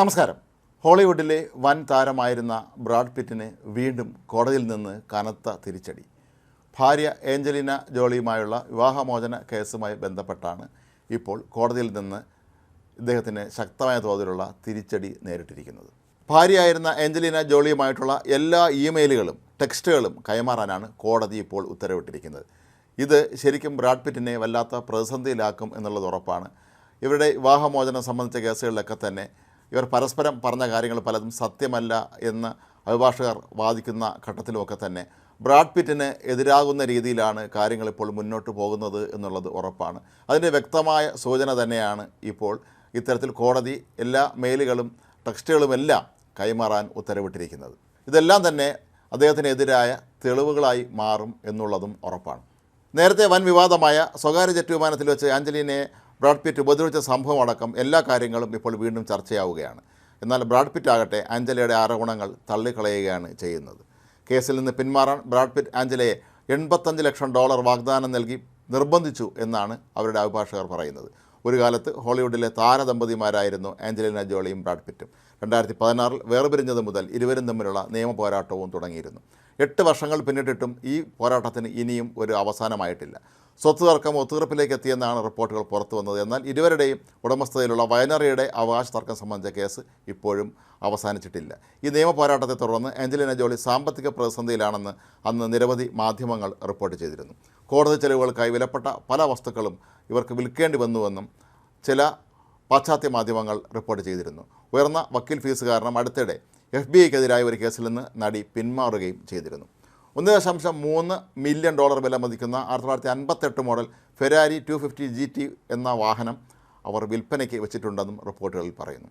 നമസ്കാരം. ഹോളിവുഡിലെ വൻ താരമായിരുന്ന ബ്രാഡ് പിറ്റിന് വീണ്ടും കോടതിയിൽ നിന്ന് കനത്ത തിരിച്ചടി. ഭാര്യ ഏഞ്ചലിന ജോളിയുമായുള്ള വിവാഹമോചന കേസുമായി ബന്ധപ്പെട്ടാണ് ഇപ്പോൾ കോടതിയിൽ നിന്ന് ഇദ്ദേഹത്തിന് ശക്തമായ തോതിലുള്ള തിരിച്ചടി നേരിട്ടിരിക്കുന്നത്. ഭാര്യയായിരുന്ന ഏഞ്ചലിന ജോളിയുമായിട്ടുള്ള എല്ലാ ഇമെയിലുകളും ടെക്സ്റ്റുകളും കൈമാറാനാണ് കോടതി ഇപ്പോൾ ഉത്തരവിട്ടിരിക്കുന്നത്. ഇത് ശരിക്കും ബ്രാഡ് പിറ്റിനെ വല്ലാത്ത പ്രതിസന്ധിയിലാക്കും എന്നുള്ളത് ഉറപ്പാണ്. ഇവരുടെ വിവാഹമോചനം സംബന്ധിച്ച കേസുകളിലൊക്കെ തന്നെ ഇവർ പരസ്പരം പറഞ്ഞ കാര്യങ്ങൾ പലതും സത്യമല്ല എന്ന് അഭിഭാഷകർ വാദിക്കുന്ന ഘട്ടത്തിലുമൊക്കെ തന്നെ. ബ്രാഡ് പിറ്റിന് എതിരാകുന്ന രീതിയിലാണ് കാര്യങ്ങൾ ഇപ്പോൾ മുന്നോട്ട് പോകുന്നത് എന്നുള്ളത് ഉറപ്പാണ്. അതിന്റെ വ്യക്തമായ സൂചന തന്നെയാണ് ഇപ്പോൾ ഇത്തരത്തിൽ കോടതി എല്ലാ മെയിലുകളും ടെക്സ്റ്റുകളുമെല്ലാം കൈമാറാൻ ഉത്തരവിട്ടിരിക്കുന്നത്. ഇതെല്ലാം തന്നെ അദ്ദേഹത്തിനെതിരായ തെളിവുകളായി മാറും എന്നുള്ളതും ഉറപ്പാണ്. നേരത്തെ വൻ വിവാദമായ സ്വകാര്യ ജെറ്റ് വിമാനത്തിൽ വെച്ച് ആഞ്ചലീനയെ ബ്രാഡ് പിറ്റ് ഉപദ്രവിച്ച സംഭവം അടക്കം എല്ലാ കാര്യങ്ങളും ഇപ്പോൾ വീണ്ടും ചർച്ചയാവുകയാണ്. എന്നാൽ ബ്രാഡ് പിറ്റ് ആകട്ടെ ആഞ്ചലയുടെ ആരോപണങ്ങൾ തള്ളിക്കളയുകയാണ് ചെയ്യുന്നത്. കേസിൽ നിന്ന് പിന്മാറാൻ ബ്രാഡ് പിറ്റ് ആഞ്ചലയെ എൺപത്തഞ്ച് ലക്ഷം ഡോളർ വാഗ്ദാനം നൽകി നിർബന്ധിച്ചു എന്നാണ് അവരുടെ അഭിഭാഷകർ പറയുന്നത്. ഒരു കാലത്ത് ഹോളിവുഡിലെ താരദമ്പതിമാരായിരുന്നു ആഞ്ചലിന ജോളിയും ബ്രാഡ് പിറ്റും. രണ്ടായിരത്തി പതിനാറിൽ വേർപിരിഞ്ഞത് മുതൽ ഇരുവരും തമ്മിലുള്ള നിയമ പോരാട്ടവും തുടങ്ങിയിരുന്നു. എട്ട് വർഷങ്ങൾ പിന്നിട്ടിട്ടും ഈ പോരാട്ടത്തിന് ഇനിയും ഒരു അവസാനമായിട്ടില്ല. സ്വത്ത് തർക്കം ഒത്തുതീർപ്പിലേക്ക് എത്തിയെന്നാണ് റിപ്പോർട്ടുകൾ പുറത്തു വന്നത്. എന്നാൽ ഇരുവരുടെയും ഉടമസ്ഥതയിലുള്ള വയനറിയുടെ അവകാശ തർക്കം സംബന്ധിച്ച കേസ് ഇപ്പോഴും അവസാനിച്ചിട്ടില്ല. ഈ നിയമ പോരാട്ടത്തെ തുടർന്ന് ആഞ്ചലിന ജോളി സാമ്പത്തിക പ്രതിസന്ധിയിലാണെന്ന് അന്ന് നിരവധി മാധ്യമങ്ങൾ റിപ്പോർട്ട് ചെയ്തിരുന്നു. കോടതി ചെലവുകൾക്കായി വിലപ്പെട്ട പല വസ്തുക്കളും ഇവർക്ക് വിൽക്കേണ്ടി വന്നുവെന്നും ചില പാശ്ചാത്യ മാധ്യമങ്ങൾ റിപ്പോർട്ട് ചെയ്തിരുന്നു. ഉയർന്ന വക്കീൽ ഫീസ് കാരണം അടുത്തിടെ എഫ് ബി ഐക്കെതിരായ ഒരു കേസിൽ നിന്ന് നടി പിന്മാറുകയും ചെയ്തിരുന്നു. ഒന്ന് ദശാംശം മൂന്ന് മില്യൺ ഡോളർ വില മതിക്കുന്ന ആയിരത്തി തൊള്ളായിരത്തി അൻപത്തെട്ട് model Ferrari two fifty G T എന്ന വാഹനം അവർ വിൽപ്പനയ്ക്ക് വെച്ചിട്ടുണ്ടെന്നും റിപ്പോർട്ടുകളിൽ പറയുന്നു.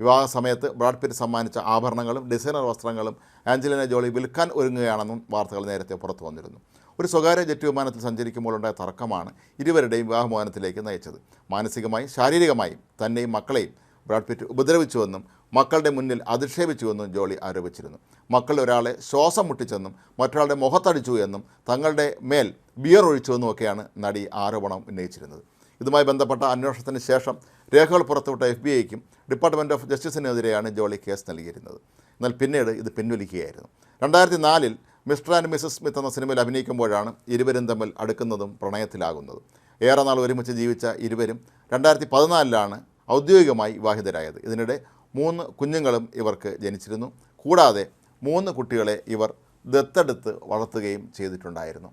വിവാഹ സമയത്ത് ബ്രാഡ് പിറ്റ് സമ്മാനിച്ച ആഭരണങ്ങളും ഡിസൈനർ വസ്ത്രങ്ങളും ആഞ്ചലിന ജോളി വിൽക്കാൻ ഒരുങ്ങുകയാണെന്നും വാർത്തകൾ നേരത്തെ പുറത്തു വന്നിരുന്നു. ഒരു സ്വകാര്യ ജെറ്റ് വിമാനത്തിൽ സഞ്ചരിക്കുമ്പോൾ ഉണ്ടായ തർക്കമാണ് ഇരുവരുടെയും വിവാഹമോചനത്തിലേക്ക് നയിച്ചത്. മാനസികമായും ശാരീരികമായും തന്നെയും മക്കളെയും ബ്രാഡ് പിറ്റ് ഉപദ്രവിച്ചുവെന്നും മക്കളുടെ മുന്നിൽ അധിക്ഷേപിച്ചുവെന്നും ജോളി ആരോപിച്ചിരുന്നു. മക്കൾ ഒരാളെ ശ്വാസം മുട്ടിച്ചെന്നും മറ്റൊരാളുടെ മുഖത്തടിച്ചു എന്നും തങ്ങളുടെ മേൽ ബിയർ ഒഴിച്ചുവെന്നും ഒക്കെയാണ് നടി ആരോപണം ഉന്നയിച്ചിരുന്നത്. ഇതുമായി ബന്ധപ്പെട്ട അന്വേഷണത്തിന് ശേഷം രേഖകൾ പുറത്തുവിട്ട എഫ് ബി ഐക്കും ഡിപ്പാർട്ട്മെന്റ് ഓഫ് ജസ്റ്റിസിനെതിരെയാണ് ജോളി കേസ് നൽകിയിരുന്നത്. എന്നാൽ പിന്നീട് ഇത് പിൻവലിക്കുകയായിരുന്നു. രണ്ടായിരത്തി നാലിൽ മിസ്റ്റർ ആൻഡ് മിസസ് സ്മിത്ത് എന്ന സിനിമയിൽ അഭിനയിക്കുമ്പോഴാണ് ഇരുവരും തമ്മിൽ അടുക്കുന്നതും പ്രണയത്തിലാകുന്നതും. ഏറെ നാൾ ഒരുമിച്ച് ജീവിച്ച ഇരുവരും രണ്ടായിരത്തി പതിനാലിലാണ് ഔദ്യോഗികമായി വിവാഹിതരായത്. ഇതിനിടെ മൂന്ന് കുഞ്ഞുങ്ങളും ഇവർക്ക് ജനിച്ചിരുന്നു. കൂടാതെ മൂന്ന് കുട്ടികളെ ഇവർ ദത്തെടുത്ത് വളർത്തുകയും ചെയ്തിട്ടുണ്ടായിരുന്നു.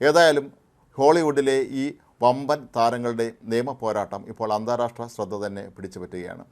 ഏതായാലും ഹോളിവുഡിലെ ഈ വമ്പൻ താരങ്ങളുടെ നിയമ പോരാട്ടം ഇപ്പോൾ അന്താരാഷ്ട്ര ശ്രദ്ധ തന്നെ പിടിച്ചുപറ്റുകയാണ്.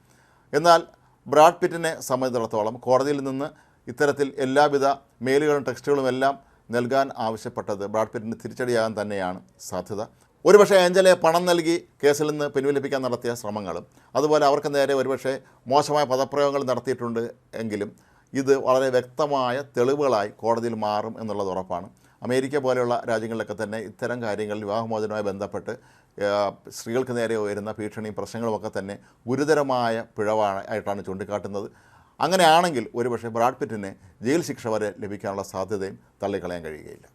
എന്നാൽ ബ്രാഡ് പിറ്റിനെ സംബന്ധിച്ചിടത്തോളം കോടതിയിൽ നിന്ന് ഇത്തരത്തിൽ എല്ലാവിധ മെയിലുകളും ടെക്സ്റ്റുകളും എല്ലാം നൽകാൻ ആവശ്യപ്പെട്ടത് ബ്രാഡ് പിറ്റിന് തിരിച്ചടിയാകാൻ തന്നെയാണ് സാധ്യത. ഒരുപക്ഷെ ഏഞ്ചലെ പണം നൽകി കേസിൽ നിന്ന് പിൻവലിപ്പിക്കാൻ നടത്തിയ ശ്രമങ്ങളും അതുപോലെ അവർക്ക് നേരെ ഒരുപക്ഷെ മോശമായ പദപ്രയോഗങ്ങൾ നടത്തിയിട്ടുണ്ട് എങ്കിലും ഇത് വളരെ വ്യക്തമായ തെളിവുകളായി കോടതിയിൽ മാറും എന്നുള്ളത് ഉറപ്പാണ്. അമേരിക്ക പോലെയുള്ള രാജ്യങ്ങളിലൊക്കെ തന്നെ ഇത്തരം കാര്യങ്ങൾ വിവാഹമോചനവുമായി ബന്ധപ്പെട്ട് സ്ത്രീകൾക്ക് നേരെ ഉയരുന്ന ഭീഷണിയും പ്രശ്നങ്ങളുമൊക്കെ തന്നെ ഗുരുതരമായ പിഴവാണ് ആയിട്ടാണ് ചൂണ്ടിക്കാട്ടുന്നത്. അങ്ങനെയാണെങ്കിൽ ഒരുപക്ഷെ ബ്രാഡ് പിറ്റിന് ജയിൽ ശിക്ഷ വരെ ലഭിക്കാനുള്ള സാധ്യതയും തള്ളിക്കളയാൻ കഴിയുകയില്ല.